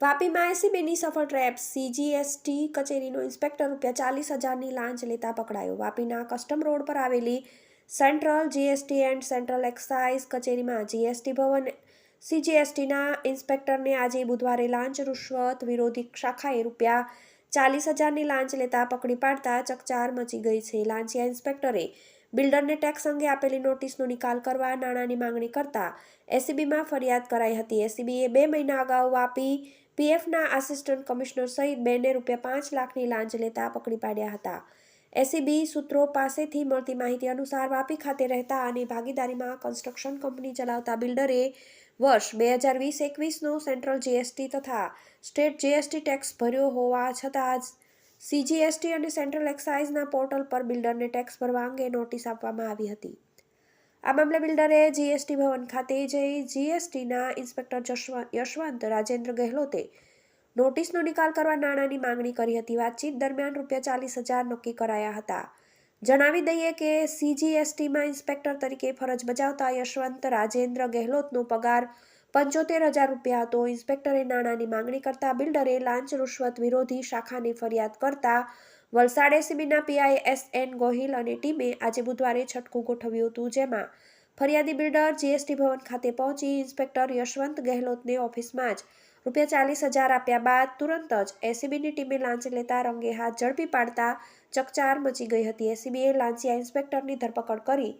વાપીમાં એસીબીની સફળ trap CGST કચેરીનો inspector રૂપિયા ચાલીસ હજારની લાંચ લેતા પકડાયો. વાપીના કસ્ટમ રોડ પર આવેલી central GST and central excise કચેરીમાં જીએસટી ભવન સીજીએસટીના ઇન્સ્પેક્ટરને આજે બુધવારે લાંચ રૂશ્વત વિરોધી શાખાએ રૂપિયા ચાલીસ હજારની લાંચ લેતા પકડી પાડતા ચકચાર મચી ગઈ છે. લાંચિયા ઇન્સ્પેક્ટરે બિલ્ડરને ટેક્સ અંગે આપેલી નોટિસનો નિકાલ કરવા નાણાંની માંગણી કરતા એસીબીમાં ફરિયાદ કરાઈ હતી. એસીબીએ બે મહિના અગાઉ વાપી પીએફના આસિસ્ટન્ટ કમિશનર સહિત બેને રૂપિયા પાંચ લાખની લાંચ લેતા પકડી પાડ્યા હતા. એસીબી સૂત્રો પાસેથી મળતી માહિતી અનુસાર વાપી ખાતે રહેતા અને ભાગીદારીમાં કન્સ્ટ્રક્શન કંપની ચલાવતા બિલ્ડરે વર્ષ બે હજાર વીસ એકવીસનો સેન્ટ્રલ જીએસટી તથા સ્ટેટ જીએસટી ટેક્સ ભર્યો હોવા છતાં જ સીજીએસટી અને સેન્ટ્રલ એક્સાઇઝના પોર્ટલ પર બિલ્ડરને ટેક્સ ભરવા અંગે નોટિસ આપવામાં આવી હતી. આ મામલે બિલ્ડરે જીએસટી ભવન ખાતે જઈ જીએસટીના ઇન્સ્પેક્ટર યશવંત રાજેન્દ્ર ગેહલોતે નોટિસનો નિકાલ કરવા નાણાંની માંગણી કરી હતી. વાતચીત દરમિયાન રૂપિયા ચાલીસ હજાર નક્કી કરાયા હતા. જણાવી દઈએ કે સીજીએસટીમાં ઇન્સ્પેક્ટર તરીકે ફરજ બજાવતા યશવંત રાજેન્દ્ર ગેહલોતનો પગાર પંચોતેર હજાર રૂપિયા હતો. ઇન્સ્પેક્ટરે નાણાંની માંગણી કરતા બિલ્ડરે લાંચ રૂશ્વત વિરોધી શાખાની ફરિયાદ કરતા વલસાડ એસીબીના પીઆઈ એસ એન ગોહિલ અને ટીમે આજે બુધવારે છટકું ગોઠવ્યું હતું. જેમાં ફરિયાદી બિલ્ડર જીએસટી ભવન ખાતે પહોંચી ઇન્સ્પેક્ટર યશવંત ગેહલોતને ઓફિસમાં જ રૂપિયા ચાલીસ હજાર આપ્યા બાદ તુરંત જ એસીબીની ટીમે લાંચ લેતા રંગે હાથ ઝડપી પાડતા ચકચાર મચી ગઈ હતી. એસીબીએ લાંચિયા ઇન્સ્પેક્ટરની ધરપકડ કરી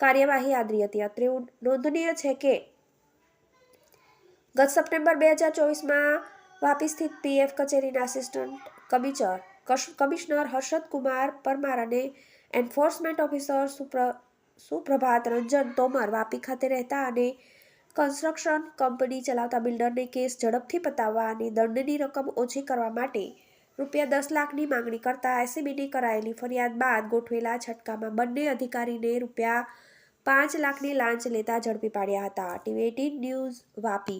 કાર્યવાહી આદરી હતી. અત્રે નોંધનીય છે કે ગત સપ્ટેમ્બર બે હજાર ચોવીસમાં વાપી સ્થિત પીએફ કચેરીના assistant commissioner commissioner Harshad Kumar Parmar અને એન્ફોર્સમેન્ટ ઓફિસર સુપ્ર, સુપ્રભાત રંજન તોમર વાપી ખાતે રહેતા અને કન્સ્ટ્રક્શન કંપની ચલાવતા બિલ્ડરને કેસ ઝડપથી પતાવવા અને દંડની રકમ ઓછી કરવા માટે રૂપિયા દસ લાખની માંગણી કરતા એસીબીની કરાયેલી ફરિયાદ બાદ ગોઠવેલા છટકામાં બંને અધિકારીને રૂપિયા પાંચ લાખની લાંચ લેતા ઝડપી પાડ્યા હતા. TV news, Vapi.